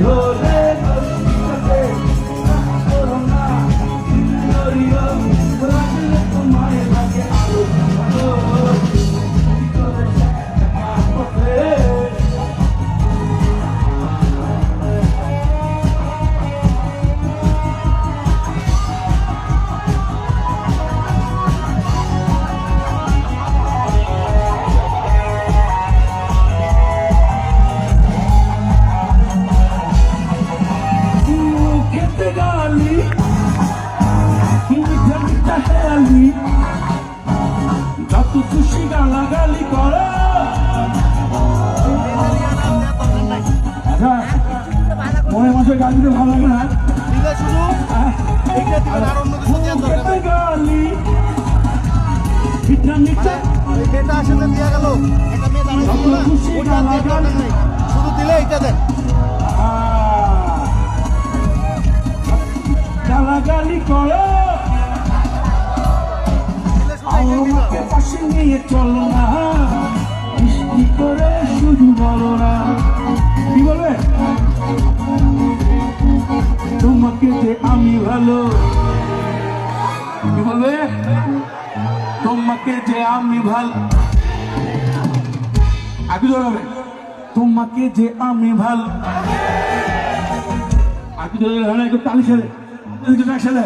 কি মিঠা মিঠা এই মেয়েটা আসলে দিয়া গেল না শুধু দিলে এইটা দেন গালাগালি করো আমাকে চলো না বৃষ্টি করে না কি বলবে? ভালো। কি বলবে? তোমাকে যে আমি ভালো আগে ধরবে তোমাকে যে আমি ভালো আগে ধরে হলে একটু তালি একটু খেলে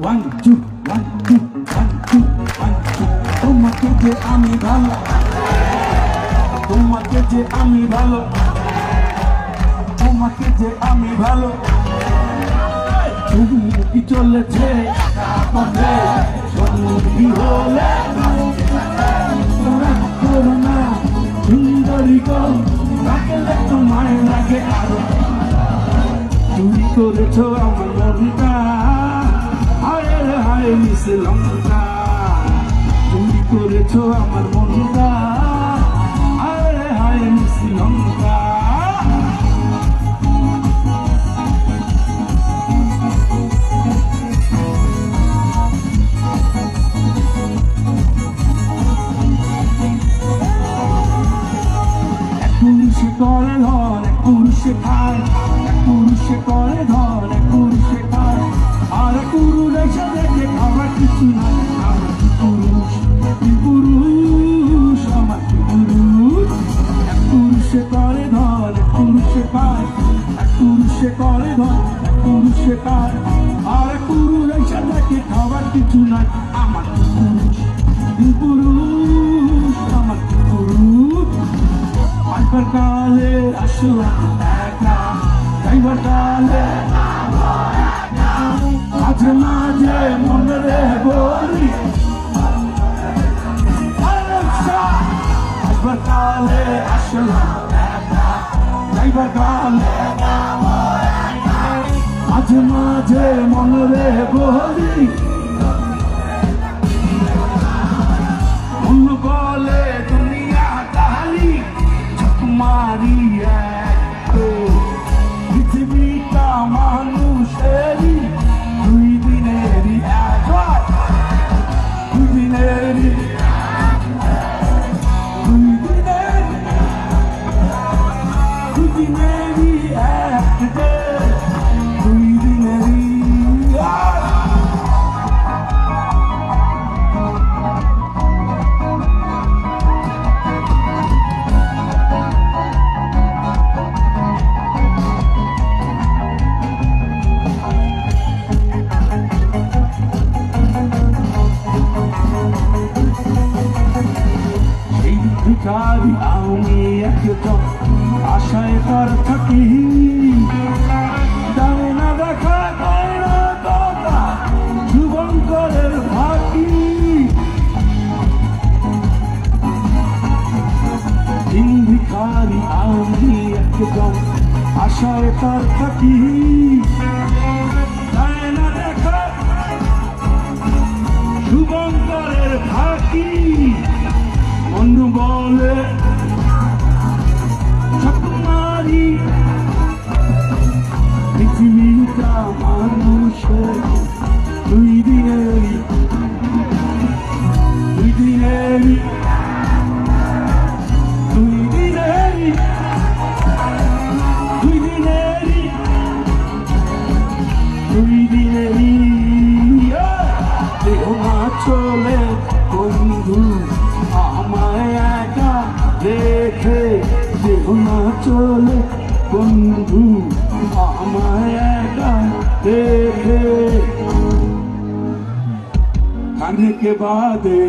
one two one two one two one two তোমাকে যে আমি ভালো তোমাকে যে আমি ভালো তোমাকে যে আমি ভালো কি চলেছে পথে হলে করোনা সুন্দরী গো রাখলে তোমায় লাগে আরও চুরি করেছ আমার মনটা হায় রে হায় মিস লঙ্কা চুরি করেছ আমার মনটা হায় রে হায় মিস লঙ্কা। এক পুরুষে খায় আর পুরুষ এসে দেখে খাবার কিছু নাই। আমার কি পুরুষ? কি পুরুষ? আমার কি পুরুষ? এক পুরুষে করে ধর এক পুরুষে খায় এক পুরুষে করে ধর এক পুরুষে খায় আর পুরুষ এসে দেখে খাবার কিছু নাই। আমার কি পুরুষ? কি পুরুষ? আমার কি পুরুষ? আইবার কালে আসলাম মাঝে মাঝে মনে রে বলি আইবার কালে আসলাম একা কালে মাঝে মাঝে মনে রে বলি ভিখারি আমি একজন আশায় তার থাকি। জানে না দেখা আমি একজন আশায় তার থাকি। না দেখা শুভঙ্করের বন্ধু বলে না চলে বন্ধু আমায় একা রেখে কানকে বাদে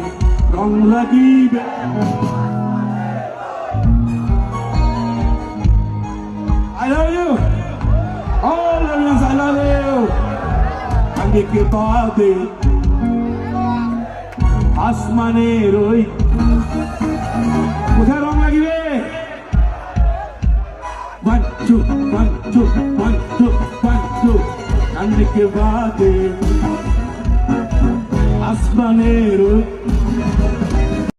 রং লাগিবে। I love you. All of you, I love আসমানের ওই one two one two one two one two কানকে বাদে আসমানের